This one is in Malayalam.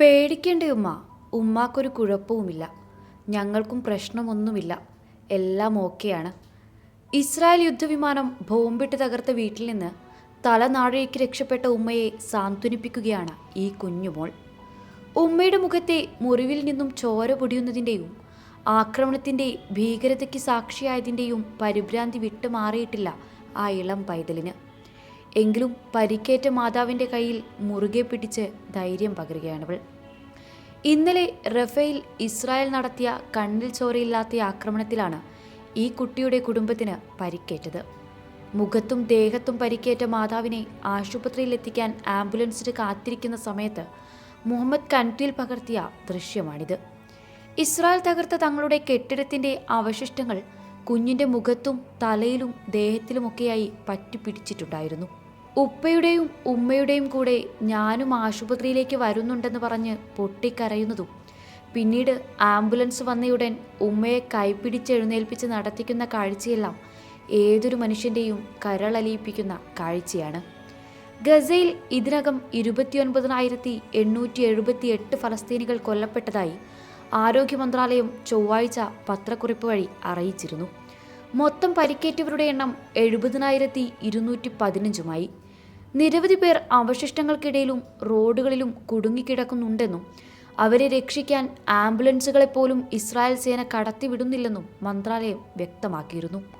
പേടിക്കേണ്ട ഉമ്മ. ഉമ്മാക്കൊരു കുഴപ്പവുമില്ല. ഞങ്ങൾക്കും പ്രശ്നമൊന്നുമില്ല. എല്ലാം ഓക്കെയാണ്. ഇസ്രായേൽ യുദ്ധവിമാനം ബോംബിട്ട് തകർത്ത വീട്ടിൽ നിന്ന് തലനാഴേക്ക് രക്ഷപ്പെട്ട ഉമ്മയെ സാന്ത്വനിപ്പിക്കുകയാണ് ഈ കുഞ്ഞുമോൾ. ഉമ്മയുടെ മുഖത്തെ മുറിവിൽ നിന്നും ചോര പൊടിയുന്നതിന്റെയും ആക്രമണത്തിന്റെ ഭീകരതയ്ക്ക് സാക്ഷിയായതിന്റെയും പരിഭ്രാന്തി വിട്ടുമാറിയിട്ടില്ല ആ ഇളം പൈതലിന്. എങ്കിലും പരിക്കേറ്റ മാതാവിന്റെ കയ്യിൽ മുറുകെ പിടിച്ച് ധൈര്യം പകരുകയാണവൾ ഇന്നലെ റഫേൽ ഇസ്രായേൽ നടത്തിയ കണ്ണിൽ ചോരയില്ലാത്ത ആക്രമണത്തിലാണ് ഈ കുട്ടിയുടെ കുടുംബത്തിന് പരിക്കേറ്റത്. മുഖത്തും ദേഹത്തും പരിക്കേറ്റ മാതാവിനെ ആശുപത്രിയിൽ എത്തിക്കാൻ ആംബുലൻസിന് കാത്തിരിക്കുന്ന സമയത്ത് മുഹമ്മദ് കൻട്രിയിൽ പകർത്തിയ ദൃശ്യമാണിത്. ഇസ്രായേൽ തകർത്ത തങ്ങളുടെ കെട്ടിടത്തിന്റെ അവശിഷ്ടങ്ങൾ കുഞ്ഞിന്റെ മുഖത്തും തലയിലും ദേഹത്തിലുമൊക്കെയായി പറ്റിപ്പിടിച്ചിട്ടുണ്ടായിരുന്നു. ഉപ്പയുടെയും ഉമ്മയുടെയും കൂടെ ഞാനും ആശുപത്രിയിലേക്ക് വരുന്നുണ്ടെന്ന് പറഞ്ഞ് പൊട്ടിക്കരയുന്നതും. പിന്നീട് ആംബുലൻസ് വന്നയുടൻ ഉമ്മയെ കൈപ്പിടിച്ചെഴുന്നേൽപ്പിച്ച് നടത്തിക്കുന്ന കാഴ്ചയെല്ലാം ഏതൊരു മനുഷ്യന്റെയും കരളലിയിപ്പിക്കുന്ന കാഴ്ചയാണ്. ഗസയിൽ ഇതിനകം ഇരുപത്തിയൊൻപതിനായിരത്തി എണ്ണൂറ്റി എഴുപത്തി എട്ട് ഫലസ്തീനികൾ കൊല്ലപ്പെട്ടതായി ആരോഗ്യ മന്ത്രാലയം ചൊവ്വാഴ്ച പത്രക്കുറിപ്പ് വഴി അറിയിച്ചിരുന്നു. മൊത്തം പരിക്കേറ്റവരുടെ എണ്ണം എഴുപതിനായിരത്തി ഇരുന്നൂറ്റി പതിനഞ്ചുമായി നിരവധി പേർ അവശിഷ്ടങ്ങൾക്കിടയിലും റോഡുകളിലും കുടുങ്ങിക്കിടക്കുന്നുണ്ടെന്നും അവരെ രക്ഷിക്കാൻ ആംബുലൻസുകളെപ്പോലും ഇസ്രായേൽ സേന കടത്തിവിടുന്നില്ലെന്നും മന്ത്രാലയം വ്യക്തമാക്കിയിരുന്നു.